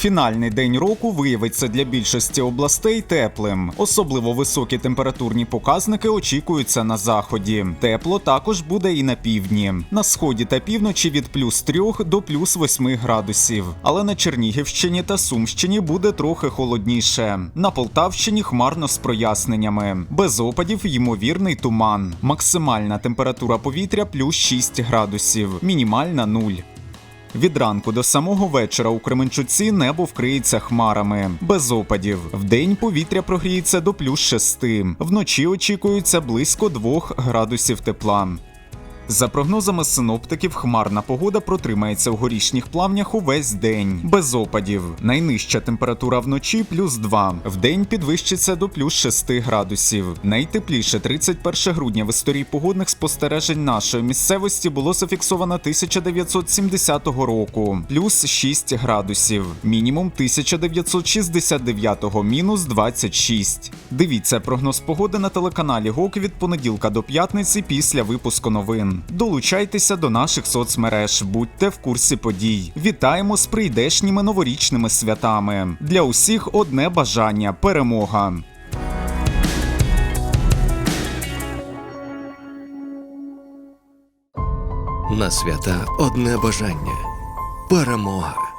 Фінальний день року виявиться для більшості областей теплим. Особливо високі температурні показники очікуються на заході. Тепло також буде і на півдні. На сході та півночі від плюс 3 до плюс 8 градусів. Але на Чернігівщині та Сумщині буде трохи холодніше. На Полтавщині хмарно з проясненнями. Без опадів ймовірний туман. Максимальна температура повітря плюс 6 градусів, мінімальна 0. Від ранку до самого вечора у Кременчуці небо вкриється хмарами, без опадів. Вдень повітря прогріється до плюс 6. Вночі очікується близько 2 градусів тепла. За прогнозами синоптиків, хмарна погода протримається в горішніх плавнях увесь день, без опадів. Найнижча температура вночі плюс 2. Вдень підвищиться до плюс 6 градусів. Найтепліше 31 грудня в історії погодних спостережень нашої місцевості було зафіксовано 1970 року, плюс 6 градусів. Мінімум 1969 мінус 26. Дивіться прогноз погоди на телеканалі ГОК від понеділка до п'ятниці після випуску новин. Долучайтеся до наших соцмереж, будьте в курсі подій. Вітаємо з прийдешніми новорічними святами. Для усіх одне бажання перемога. На свята одне бажання перемога.